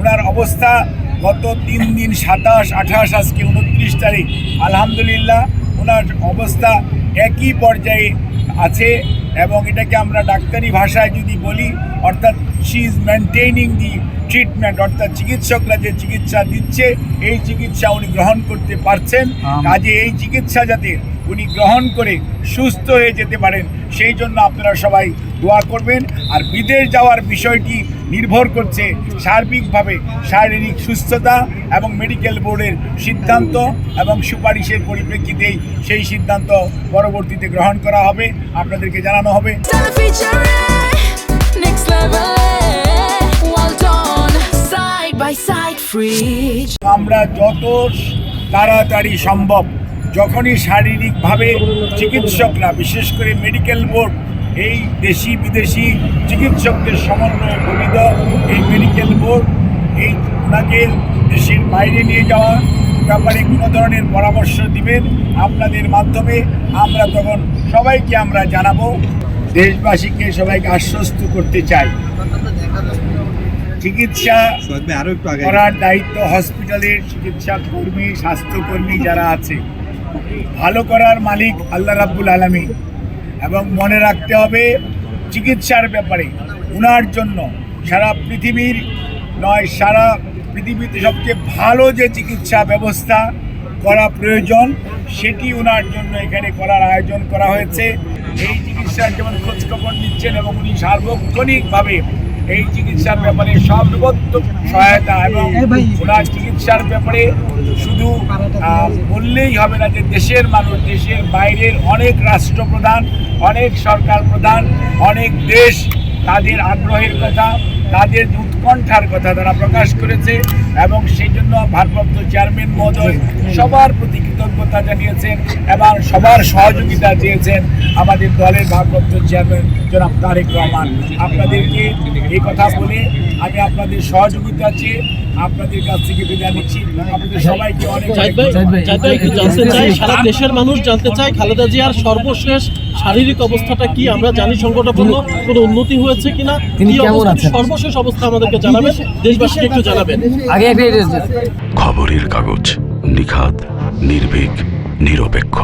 ওনার অবস্থা গত তিন দিন সাতাশ আঠাশ আজকে উনত্রিশ তারিখ। আলহামদুলিল্লাহ ওনার অবস্থা একই পর্যায়ে আছে এবং এটাকে আমরা ডাক্তারি ভাষায় যদি বলি অর্থাৎ she is maintaining the treatment অর্থাৎ চিকিৎসকরা যে চিকিৎসা দিচ্ছে এই চিকিৎসা উনি গ্রহণ করতে পারছেন। কাজে এই চিকিৎসা যাতে উনি গ্রহণ করে সুস্থ হয়ে যেতে পারেন সেই জন্য আপনারা সবাই দোয়া করবেন আর বিদেশ যাওয়ার বিষয়টি নির্ভর করছে সার্বিকভাবে শারীরিক সুস্থতা এবং মেডিকেল বোর্ডের সিদ্ধান্ত এবং সুপারিশের পরিপ্রেক্ষিতেই সেই সিদ্ধান্ত পরবর্তীতে গ্রহণ করা হবে। আপনাদেরকে জানানো হবে। Side, free. আমরা যত তাড়াতাড়ি সম্ভব যখনই শারীরিকভাবে চিকিৎসকরা বিশেষ করে মেডিকেল বোর্ড এই দেশি বিদেশি চিকিৎসকদের সমন্বয়ে গঠিত এই মেডিকেল বোর্ড এই ওনাকে দেশের বাইরে নিয়ে যাওয়া ব্যাপারে কোনো ধরনের পরামর্শ দিবেন আপনাদের মাধ্যমে আমরা তখন সবাইকে আমরা জানাব। দেশবাসীকে সবাইকে আশ্বস্ত করতে চাই। চিকিৎসা করার দায়িত্ব হসপিটালের চিকিৎসা কর্মী স্বাস্থ্যকর্মী যারা আছে ভালো করার মালিক আল্লাহ রাব্বুল আলমী এবং মনে রাখতে হবে চিকিৎসার ব্যাপারে ওনার জন্য। সারা পৃথিবীর নয়, সারা পৃথিবীতে সবচেয়ে ভালো যে চিকিৎসা ব্যবস্থা করা প্রয়োজন, সেটি ওনার জন্য এখানে করার আয়োজন করা হয়েছে। এই চিকিৎসার যেমন খোঁজখবর নিচ্ছেন এবং উনি সার্বক্ষণিকভাবে এই চিকিৎসার ব্যাপারে সর্বোত্তম সহায়তা এবং ওনার চিকিৎসার ব্যাপারে শুধু বললেই হবে না যে দেশের মানুষ দেশের বাইরের অনেক রাষ্ট্রপ্রধান অনেক সরকার প্রধান অনেক দেশ তাদের আগ্রহের কথা তাদের উৎকণ্ঠার কথা তারা প্রকাশ করেছে এবং সেই জন্য ভারপ্রাপ্ত চেয়ারম্যান মহোদয় সবার প্রতি কৃতজ্ঞতা জানিয়েছেন এবং সবার সহযোগিতা চেয়েছেন আমাদের দলের ভারপ্রাপ্ত চেয়ারম্যান জনাব তারেক রহমান। আপনাদেরকে এই কথা বলে আমি আপনাদের সহযোগিতা চেয়ে আপনাদের কাছ থেকে বিদায় নিচ্ছি। আপনাদের সবাইকে অনেক জানতে চাই সারা দেশের মানুষ জানতে চায় খালেদা জিয়ার সর্বশেষ শারীরিক অবস্থাটা কি? আমরা জানি সংকটাপন্ন কোনো উন্নতি হয়েছে কিনা। তিনি কেমন আছেন? সর্বশেষ অবস্থা আমাদেরকে জানাবেন দেশবাসীকে একটু জানাবেন। আগে খবরের কাগজ নিখাত নির্ভীক নিরপেক্ষ।